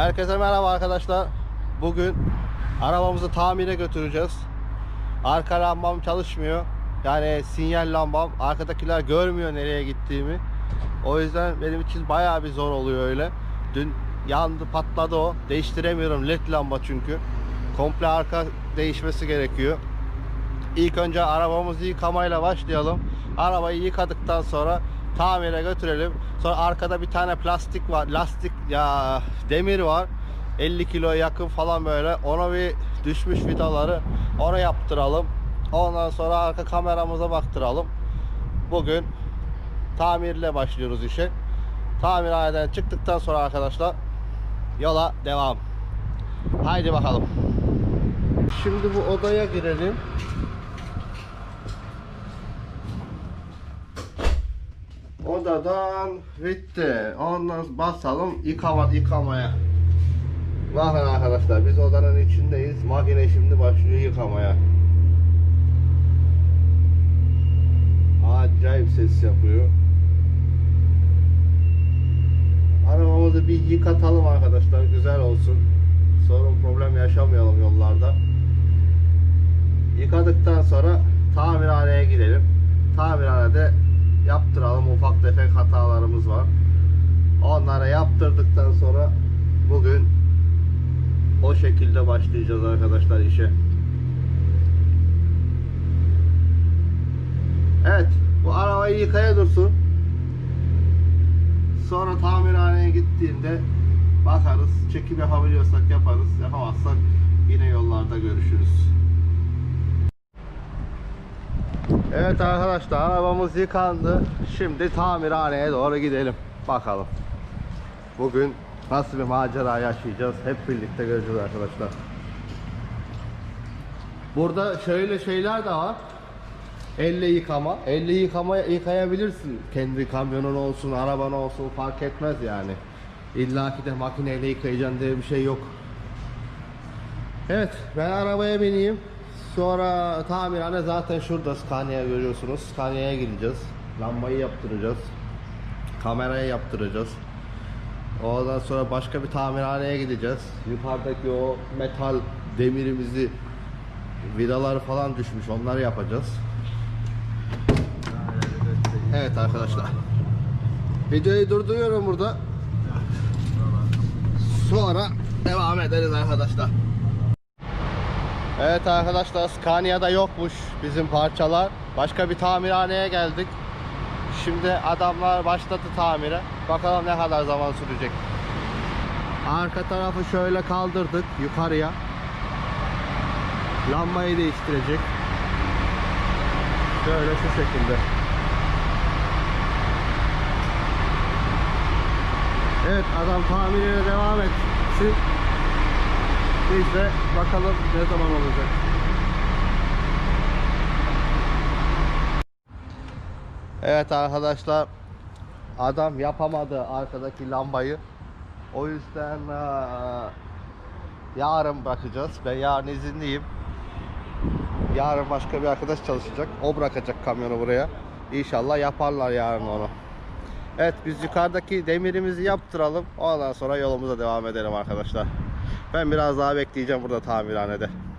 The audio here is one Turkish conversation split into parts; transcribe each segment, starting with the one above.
Herkese merhaba arkadaşlar. Bugün arabamızı tamire götüreceğiz. Arka lambam çalışmıyor. Yani sinyal lambam. Arkadakiler görmüyor nereye gittiğimi. O yüzden benim için bayağı bir zor oluyor öyle. Dün yandı patladı o. Değiştiremiyorum led lamba çünkü. Komple arka değişmesi gerekiyor. İlk önce arabamızı yıkamayla başlayalım. Arabayı yıkadıktan sonra tamire götürelim. Sonra arkada bir tane plastik var, lastik ya demir var. 50 kilo yakın falan böyle. Ona bir düşmüş vidaları ona yaptıralım. Ondan sonra arka kameramıza baktıralım. Bugün tamirle başlıyoruz işe. Tamirhaneden çıktıktan sonra arkadaşlar yola devam. Haydi bakalım. Şimdi bu odaya girelim. Odadan bitti. Ondan basalım yıkama, yıkamaya. Bakın arkadaşlar biz odanın içindeyiz. Makine şimdi başlıyor yıkamaya. Acayip ses yapıyor. Arabamızı bir yıkatalım arkadaşlar. Güzel olsun. Sorun problem yaşamayalım yollarda. Yıkadıktan sonra tamirhaneye gidelim. Tamirhanede yaptıralım. Ufak tefek hatalarımız var. Onlara yaptırdıktan sonra bugün o şekilde başlayacağız arkadaşlar işe. Evet, bu arabayı yıkaya dursun. Sonra tamirhaneye gittiğimde bakarız. Çekim yapabiliyorsak yaparız. Yapamazsak yine yollarda görüşürüz. Evet arkadaşlar arabamız yıkandı. Şimdi tamirhaneye doğru gidelim. Bakalım. Bugün nasıl bir macera yaşayacağız hep birlikte göreceğiz arkadaşlar. Burada şöyle şeyler de var. Elle yıkama. Elle yıkama yıkayabilirsin. Kendi kamyonun olsun, araban olsun fark etmez yani. İlla ki de makineyle yıkayacaksın diye bir şey yok. Evet ben arabaya bineyim. Sonra tamirhane zaten şurada Scania görüyorsunuz. Scania'ya gideceğiz. Lambayı yaptıracağız. Kamerayı yaptıracağız. Ondan sonra başka bir tamirhaneye gideceğiz. Yukarıdaki o metal demirimizi vidalar falan düşmüş. Onları yapacağız. Evet arkadaşlar. Videoyu durduruyorum burada. Sonra devam ederiz arkadaşlar. Evet arkadaşlar Scania'da yokmuş bizim parçalar. Başka bir tamirhaneye geldik. Şimdi adamlar başladı tamire. Bakalım ne kadar zaman sürecek. Arka tarafı şöyle kaldırdık yukarıya. Lambayı değiştirecek. Şöyle şu şekilde. Evet adam tamirine devam etsin. Biz de bakalım ne zaman olacak. Evet arkadaşlar adam yapamadı arkadaki lambayı. O yüzden eee, yarın bakacağız. Ben yarın izinliyim. Yarın başka bir arkadaş çalışacak. O bırakacak kamyonu buraya. İnşallah yaparlar yarın onu. Evet biz yukarıdaki demirimizi yaptıralım. Ondan sonra yolumuza devam edelim arkadaşlar. Ben biraz daha bekleyeceğim burada tamirhanede.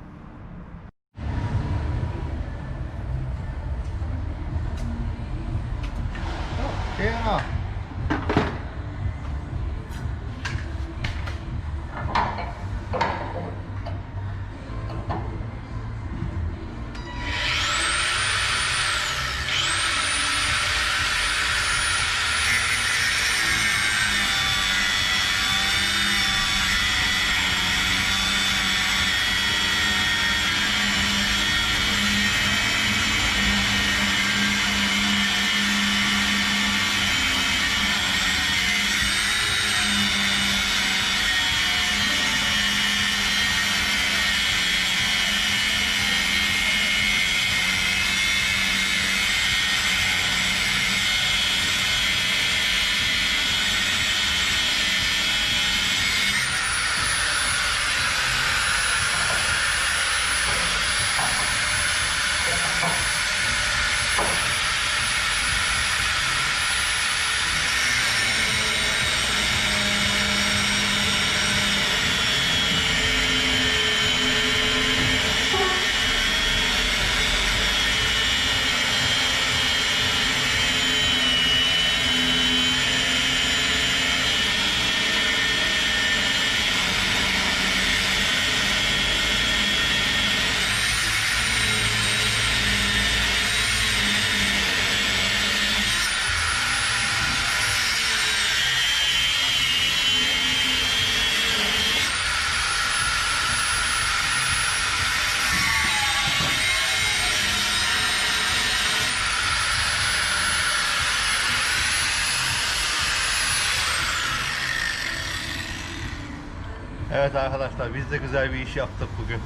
Arkadaşlar biz de güzel bir iş yaptık bugün.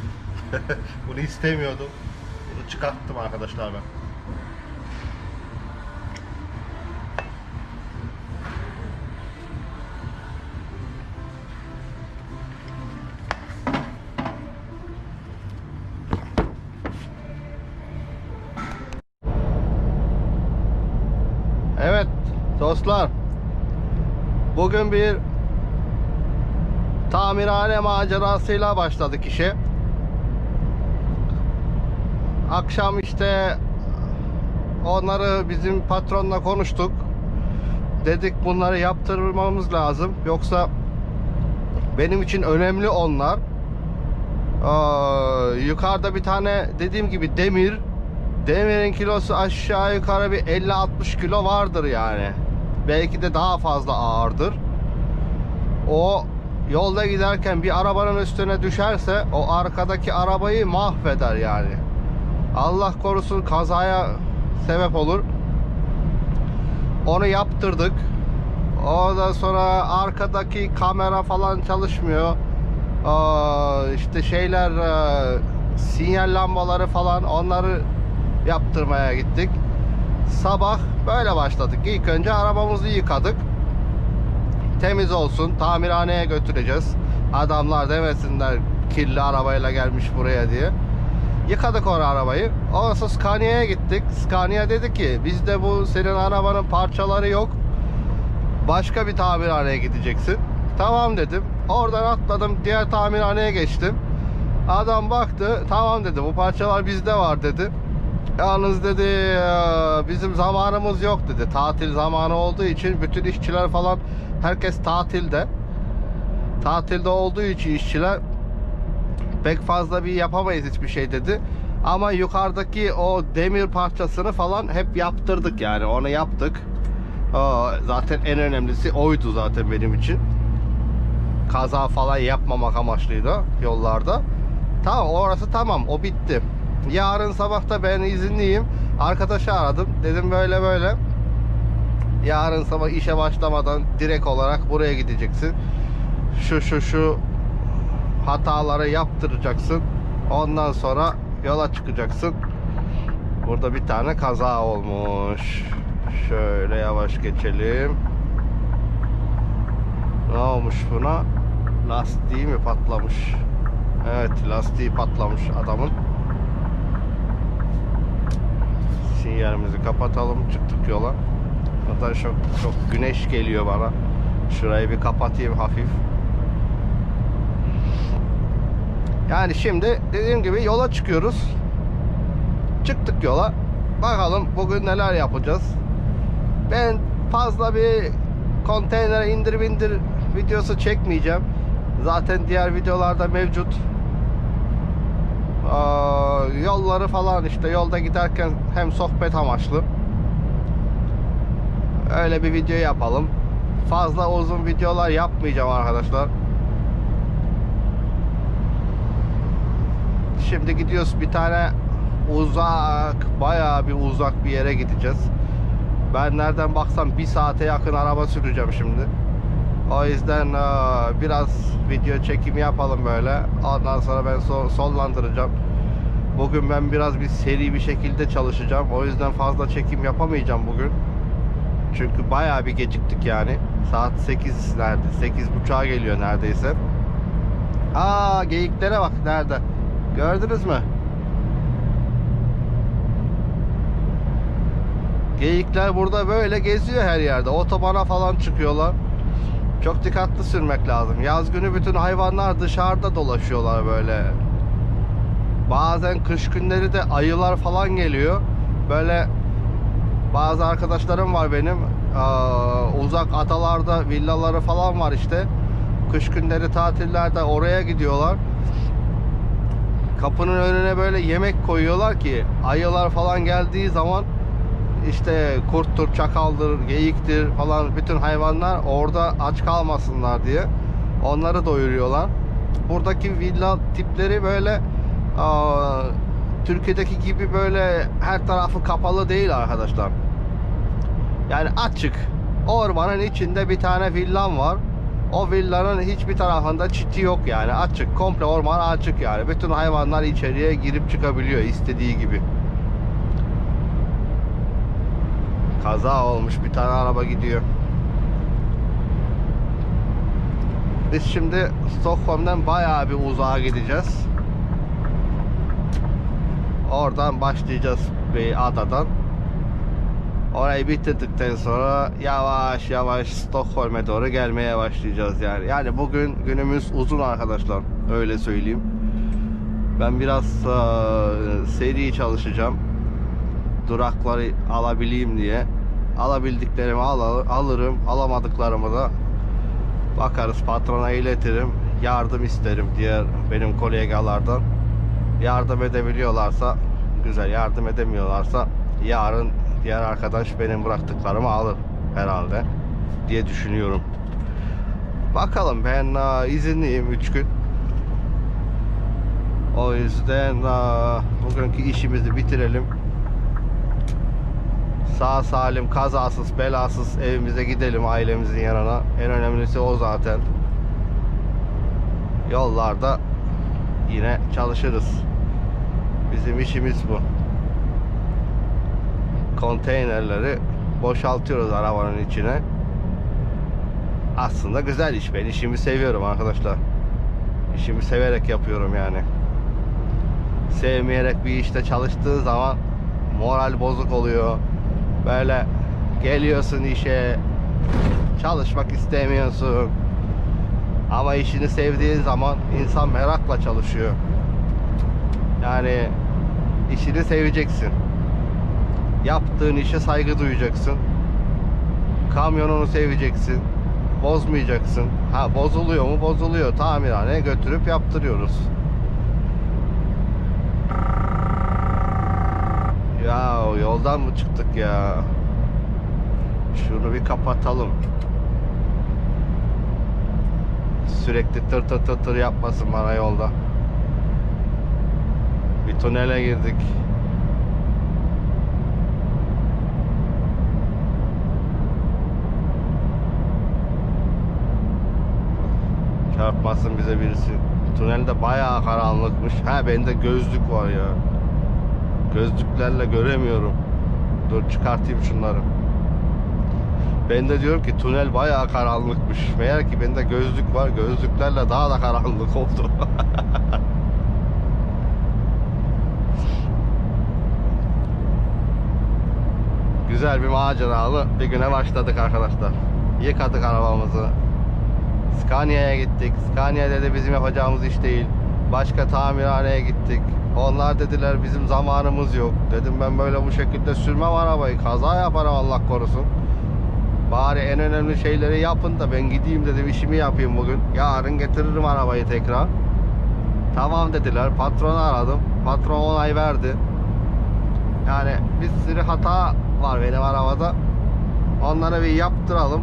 Bunu istemiyordum. Bunu çıkarttım arkadaşlar ben. Evet dostlar. Bugün bir tamirhane macerasıyla başladık işe. Akşam işte onları bizim patronla konuştuk. Dedik bunları yaptırmamız lazım. Yoksa benim için önemli onlar. Aa, yukarıda bir tane dediğim gibi demir. Demirin kilosu aşağı yukarı bir 50-60 kilo vardır yani. Belki de daha fazla ağırdır. O yolda giderken bir arabanın üstüne düşerse o arkadaki arabayı mahveder yani. Allah korusun kazaya sebep olur. Onu yaptırdık. Ondan sonra arkadaki kamera falan çalışmıyor. Aa, işte şeyler e, sinyal lambaları falan onları yaptırmaya gittik. Sabah böyle başladık. İlk önce arabamızı yıkadık. Temiz olsun. Tamirhaneye götüreceğiz. Adamlar demesinler kirli arabayla gelmiş buraya diye. Yıkadık onu arabayı. Ondan sonra Scania'ya gittik. Scania dedi ki bizde bu senin arabanın parçaları yok. Başka bir tamirhaneye gideceksin. Tamam dedim. Oradan atladım. Diğer tamirhaneye geçtim. Adam baktı. Tamam dedi. Bu parçalar bizde var dedi. Yalnız dedi "eee, bizim zamanımız yok dedi. Tatil zamanı olduğu için bütün işçiler falan herkes tatilde. Tatilde olduğu için işçiler pek fazla bir yapamayız hiçbir şey dedi. Ama yukarıdaki o demir parçasını falan hep yaptırdık yani onu yaptık. Aa, zaten en önemlisi oydu zaten benim için. Kaza falan yapmamak amaçlıydı yollarda. Tamam orası tamam o bitti. Yarın sabah da ben izinliyim. Arkadaşı aradım. Dedim böyle böyle. Yarın sabah işe başlamadan direkt olarak buraya gideceksin. Şu şu şu hataları yaptıracaksın. Ondan sonra yola çıkacaksın. Burada bir tane kaza olmuş. Şöyle yavaş geçelim. Ne olmuş buna? Lastiği mi patlamış? Evet lastiği patlamış adamın. Sinyalimizi kapatalım çıktık yola. Zaten çok, çok güneş geliyor bana. Şurayı bir kapatayım hafif. Yani şimdi dediğim gibi yola çıkıyoruz. Çıktık yola. Bakalım bugün neler yapacağız. Ben fazla bir konteynere indir bindir videosu çekmeyeceğim. Zaten diğer videolarda mevcut. Aa, yolları falan işte yolda giderken hem sohbet amaçlı. Öyle bir video yapalım. Fazla uzun videolar yapmayacağım arkadaşlar. Şimdi gidiyoruz bir tane uzak, bayağı bir uzak bir yere gideceğiz. Ben nereden baksam bir saate yakın araba süreceğim şimdi. O yüzden eee, biraz video çekimi yapalım böyle. Ondan sonra ben son, sonlandıracağım. Bugün ben biraz bir seri bir şekilde çalışacağım. O yüzden fazla çekim yapamayacağım bugün. Çünkü bayağı bir geciktik yani. Saat 8 nerede? 8.30'a geliyor neredeyse. Aa geyiklere bak nerede? Gördünüz mü? Geyikler burada böyle geziyor her yerde. Otobana falan çıkıyorlar. Çok dikkatli sürmek lazım. Yaz günü bütün hayvanlar dışarıda dolaşıyorlar böyle. Bazen kış günleri de ayılar falan geliyor. Böyle bazı arkadaşlarım var benim. Aa, uzak adalarda villaları falan var işte. Kış günleri tatillerde oraya gidiyorlar. Kapının önüne böyle yemek koyuyorlar ki ayılar falan geldiği zaman işte kurttur, çakaldır, geyiktir falan bütün hayvanlar orada aç kalmasınlar diye onları doyuruyorlar. Buradaki villa tipleri böyle aa, Türkiye'deki gibi böyle her tarafı kapalı değil arkadaşlar. Yani açık. Ormanın içinde bir tane villam var. O villanın hiçbir tarafında çiti yok yani açık. Komple orman açık yani. Bütün hayvanlar içeriye girip çıkabiliyor istediği gibi. Kaza olmuş bir tane araba gidiyor. Biz şimdi Stockholm'dan bayağı bir uzağa gideceğiz. Oradan başlayacağız bir adadan. Orayı bitirdikten sonra yavaş yavaş Stockholm'e doğru gelmeye başlayacağız yani. Yani bugün günümüz uzun arkadaşlar. Öyle söyleyeyim. Ben biraz eee, seri çalışacağım. Durakları alabileyim diye. Alabildiklerimi al- alırım. Alamadıklarımı da bakarız patrona iletirim. Yardım isterim diğer benim kolegalardan. Yardım edebiliyorlarsa güzel. Yardım edemiyorlarsa yarın diğer arkadaş benim bıraktıklarımı alır herhalde diye düşünüyorum. Bakalım ben aa, izinliyim 3 gün. O yüzden aa, bugünkü işimizi bitirelim. Sağ salim, kazasız, belasız evimize gidelim ailemizin yanına. En önemlisi o zaten. Yollarda yine çalışırız. Bizim işimiz bu. Konteynerleri boşaltıyoruz arabanın içine. Aslında güzel iş. Ben işimi seviyorum arkadaşlar. İşimi severek yapıyorum yani. Sevmeyerek bir işte çalıştığı zaman moral bozuk oluyor. Böyle geliyorsun işe çalışmak istemiyorsun. Ama işini sevdiğin zaman insan merakla çalışıyor. Yani işini seveceksin. Yaptığın işe saygı duyacaksın. Kamyonunu seveceksin. Bozmayacaksın. Ha bozuluyor mu? Bozuluyor. Tamirhaneye götürüp yaptırıyoruz. Ya yoldan mı çıktık ya? Şunu bir kapatalım. Sürekli tır tır tır tır yapmasın bana yolda. Bir tünele girdik. Çarpmasın bize birisi. Tünelde bayağı karanlıkmış. Ha bende gözlük var ya. Gözlüklerle göremiyorum. Dur çıkartayım şunları. Ben de diyorum ki tünel bayağı karanlıkmış. Meğer ki bende gözlük var. Gözlüklerle daha da karanlık oldu. Güzel bir maceralı bir güne başladık arkadaşlar. Yıkadık arabamızı. Scania'ya gittik. Scania dedi bizim yapacağımız iş değil. Başka tamirhaneye gittik. Onlar dediler bizim zamanımız yok. Dedim ben böyle bu şekilde sürmem arabayı. Kaza yaparım Allah korusun. Bari en önemli şeyleri yapın da ben gideyim dedim işimi yapayım bugün. Yarın getiririm arabayı tekrar. Tamam dediler. Patronu aradım. Patron onay verdi. Yani bir sürü hata var benim arabada. Onları bir yaptıralım.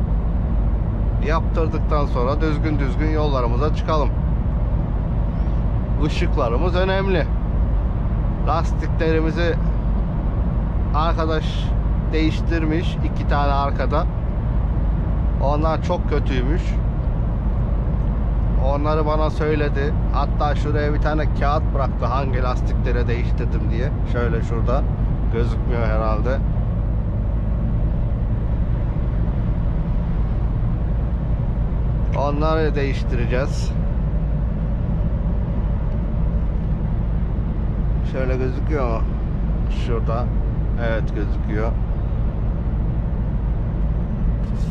Yaptırdıktan sonra düzgün düzgün yollarımıza çıkalım. Işıklarımız önemli. Lastiklerimizi arkadaş değiştirmiş iki tane arkada. Onlar çok kötüymüş. Onları bana söyledi. Hatta şuraya bir tane kağıt bıraktı hangi lastikleri değiştirdim diye. Şöyle şurada. Gözükmüyor herhalde. Onları değiştireceğiz. Şöyle gözüküyor mu? Şurada. Evet gözüküyor.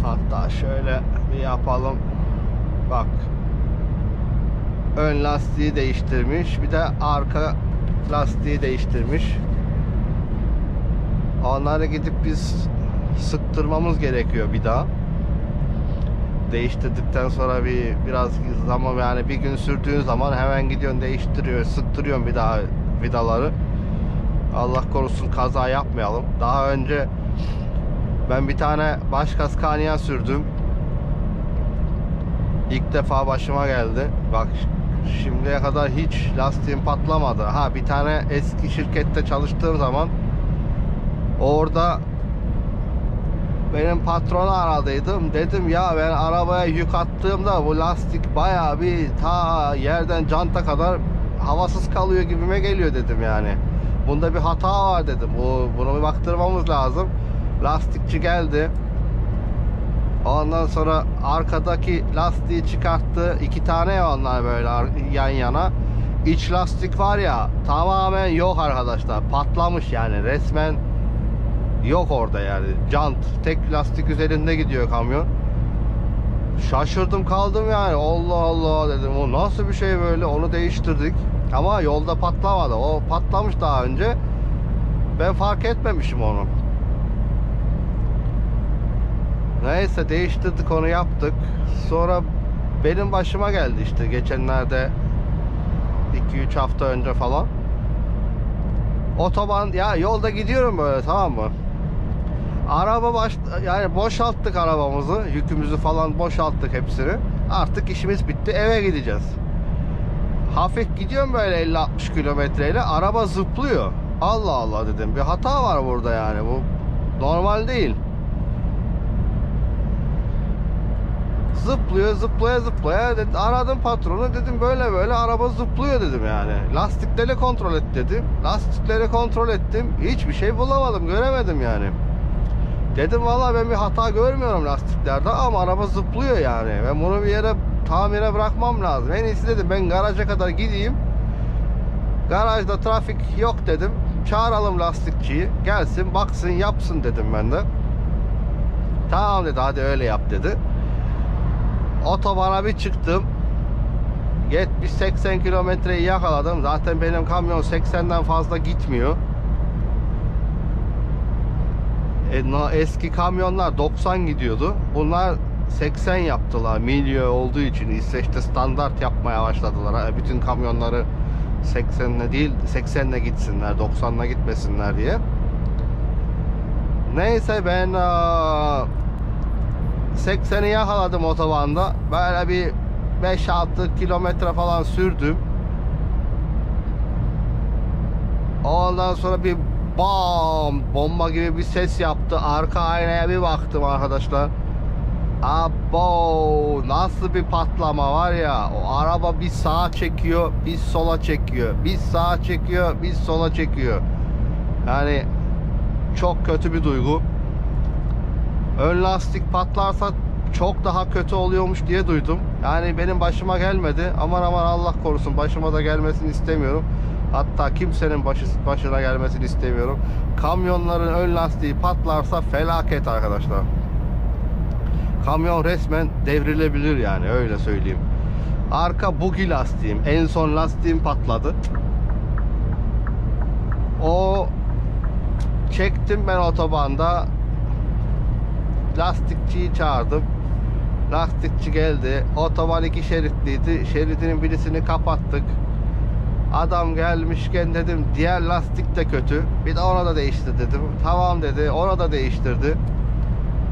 Hatta şöyle bir yapalım. Bak. Ön lastiği değiştirmiş. Bir de arka lastiği değiştirmiş. Onları gidip biz sıktırmamız gerekiyor bir daha. Değiştirdikten sonra bir biraz zaman yani bir gün sürdüğün zaman hemen gidiyorsun değiştiriyor, sıktırıyorsun bir daha vidaları. Allah korusun kaza yapmayalım. Daha önce ben bir tane başka Scania sürdüm. İlk defa başıma geldi. Bak şimdiye kadar hiç lastiğim patlamadı. Ha bir tane eski şirkette çalıştığım zaman orada benim patronu aradıydım. Dedim ya ben arabaya yük attığımda bu lastik bayağı bir ta yerden canta kadar havasız kalıyor gibime geliyor dedim yani. Bunda bir hata var dedim. Bu bunu bir baktırmamız lazım. Lastikçi geldi. Ondan sonra arkadaki lastiği çıkarttı. İki tane onlar böyle yan yana. İç lastik var ya tamamen yok arkadaşlar. Patlamış yani resmen yok orada yani. Jant tek lastik üzerinde gidiyor kamyon. Şaşırdım kaldım yani. Allah Allah dedim. O nasıl bir şey böyle? Onu değiştirdik. Ama yolda patlamadı. O patlamış daha önce. Ben fark etmemişim onu. Neyse değiştirdik onu yaptık. Sonra benim başıma geldi işte geçenlerde 2-3 hafta önce falan. Otoban ya yolda gidiyorum böyle tamam mı? Araba baş yani boşalttık arabamızı, yükümüzü falan boşalttık hepsini. Artık işimiz bitti, eve gideceğiz. Hafif gidiyorum böyle 50-60 kilometreyle araba zıplıyor. Allah Allah dedim. Bir hata var burada yani. Bu normal değil. Zıplıyor, zıplaya zıplaya dedi, aradım patronu dedim böyle böyle araba zıplıyor dedim yani. Lastikleri kontrol et dedim. Lastikleri kontrol ettim. Hiçbir şey bulamadım, göremedim yani. Dedim valla ben bir hata görmüyorum lastiklerde ama araba zıplıyor yani. Ben bunu bir yere tamire bırakmam lazım. En iyisi dedim ben garaja kadar gideyim. Garajda trafik yok dedim. Çağıralım lastikçiyi. Gelsin baksın yapsın dedim ben de. Tamam dedi hadi öyle yap dedi. Otobana bir çıktım. 70-80 kilometreyi yakaladım. Zaten benim kamyon 80'den fazla gitmiyor. E, eski kamyonlar 90 gidiyordu. Bunlar 80 yaptılar. Milyo olduğu için İsveç'te standart yapmaya başladılar. Ha, Bütün kamyonları 80'le değil 80'le gitsinler, 90'la gitmesinler diye. Neyse ben aa, 80'i yakaladım otobanda. Böyle bir 5-6 kilometre falan sürdüm. Ondan sonra bir bam bomba gibi bir ses yaptı. Arka aynaya bir baktım arkadaşlar. Abo nasıl bir patlama var ya. O araba bir sağa çekiyor, bir sola çekiyor. Bir sağa çekiyor, bir sola çekiyor. Yani çok kötü bir duygu. Ön lastik patlarsa çok daha kötü oluyormuş diye duydum. Yani benim başıma gelmedi. Aman aman Allah korusun başıma da gelmesini istemiyorum. Hatta kimsenin başı, başına gelmesini istemiyorum. Kamyonların ön lastiği patlarsa felaket arkadaşlar. Kamyon resmen devrilebilir yani öyle söyleyeyim. Arka bugi lastiğim. En son lastiğim patladı. O çektim ben otobanda lastikçiyi çağırdım. Lastikçi geldi. Otoban iki şeritliydi. Şeridinin birisini kapattık. Adam gelmişken dedim diğer lastik de kötü. Bir de ona da değiştir dedim. Tamam dedi. Ona da değiştirdi.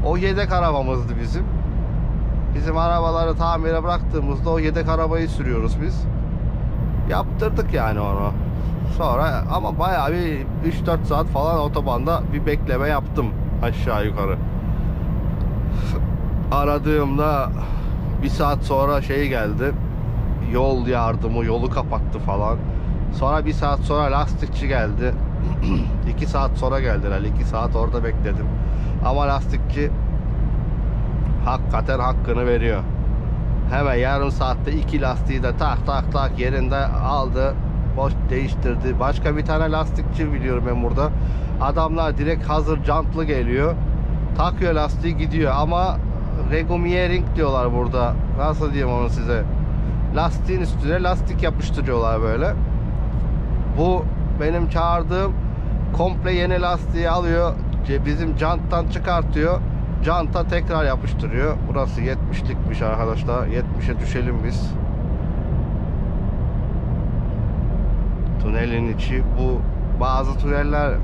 O yedek arabamızdı bizim. Bizim arabaları tamire bıraktığımızda o yedek arabayı sürüyoruz biz. Yaptırdık yani onu. Sonra ama bayağı bir 3-4 saat falan otobanda bir bekleme yaptım aşağı yukarı aradığımda bir saat sonra şey geldi. Yol yardımı yolu kapattı falan. Sonra bir saat sonra lastikçi geldi. iki saat sonra geldiler. iki saat orada bekledim. Ama lastikçi hakikaten hakkını veriyor. Hemen yarım saatte iki lastiği de tak tak tak yerinde aldı. Boş değiştirdi. Başka bir tane lastikçi biliyorum ben burada. Adamlar direkt hazır jantlı geliyor. Takıyor lastiği gidiyor ama Regumiering diyorlar burada. Nasıl diyeyim onu size? Lastiğin üstüne lastik yapıştırıyorlar böyle. Bu benim çağırdığım komple yeni lastiği alıyor. Bizim janttan çıkartıyor. Janta tekrar yapıştırıyor. Burası 70'likmiş arkadaşlar. 70'e düşelim biz. Tünelin içi bu bazı tüneller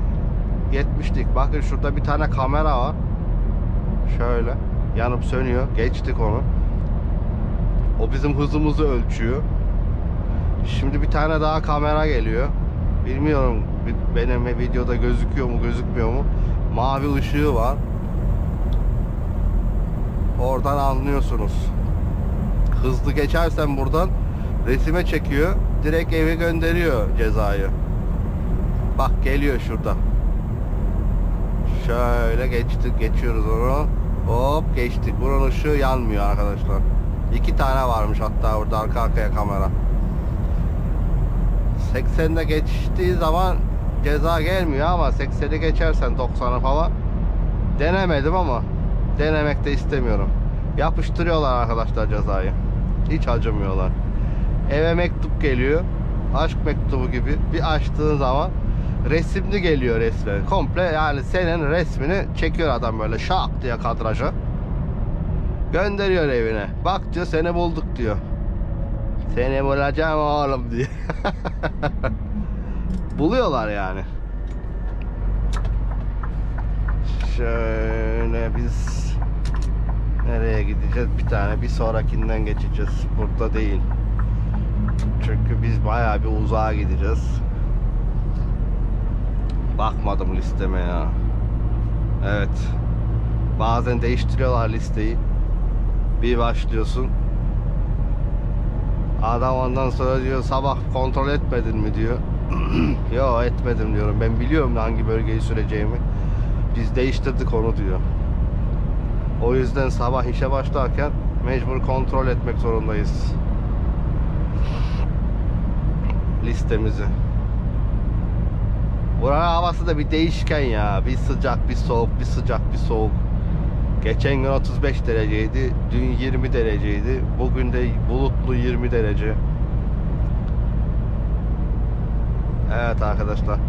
70'lik. Bakın şurada bir tane kamera var. Şöyle yanıp sönüyor. Geçtik onu. O bizim hızımızı ölçüyor. Şimdi bir tane daha kamera geliyor. Bilmiyorum bi- benim videoda gözüküyor mu gözükmüyor mu. Mavi ışığı var. oradan anlıyorsunuz. Hızlı geçersen buradan resime çekiyor. Direkt eve gönderiyor cezayı. Bak geliyor şurada. Şöyle geçtik, geçiyoruz onu. Hop geçtik. Buranın ışığı yanmıyor arkadaşlar. İki tane varmış hatta orada arka arkaya kamera. 80'de geçtiği zaman ceza gelmiyor ama 80'i geçersen 90'ı falan denemedim ama denemek de istemiyorum. Yapıştırıyorlar arkadaşlar cezayı. Hiç acımıyorlar. Eve mektup geliyor. Aşk mektubu gibi bir açtığın zaman resimli geliyor resmen. Komple yani senin resmini çekiyor adam böyle şak diye kadraja. Gönderiyor evine. Bak diyor seni bulduk diyor. Seni bulacağım oğlum diye. Buluyorlar yani. Şöyle biz nereye gideceğiz? Bir tane bir sonrakinden geçeceğiz. Burada değil. Çünkü biz bayağı bir uzağa gideceğiz. Bakmadım listeme ya. Evet. Bazen değiştiriyorlar listeyi. Bir başlıyorsun. Adam ondan sonra diyor sabah kontrol etmedin mi diyor. Yo etmedim diyorum. Ben biliyorum hangi bölgeyi süreceğimi. Biz değiştirdik onu diyor. O yüzden sabah işe başlarken mecbur kontrol etmek zorundayız. Listemizi. Buranın havası da bir değişken ya. Bir sıcak, bir soğuk, bir sıcak, bir soğuk. Geçen gün 35 dereceydi. Dün 20 dereceydi. Bugün de bulutlu 20 derece. Evet arkadaşlar.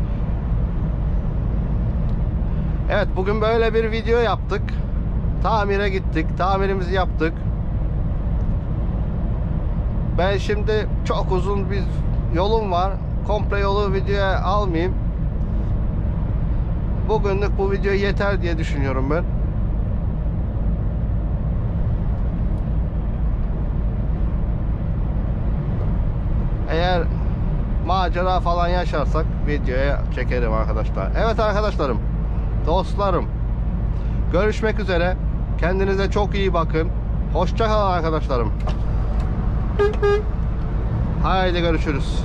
Evet bugün böyle bir video yaptık. Tamire gittik. Tamirimizi yaptık. Ben şimdi çok uzun bir yolum var. Komple yolu videoya almayayım. Bugünlük bu video yeter diye düşünüyorum ben. Eğer macera falan yaşarsak videoya çekerim arkadaşlar. Evet arkadaşlarım, dostlarım. Görüşmek üzere. Kendinize çok iyi bakın. Hoşça kalın arkadaşlarım. Haydi görüşürüz.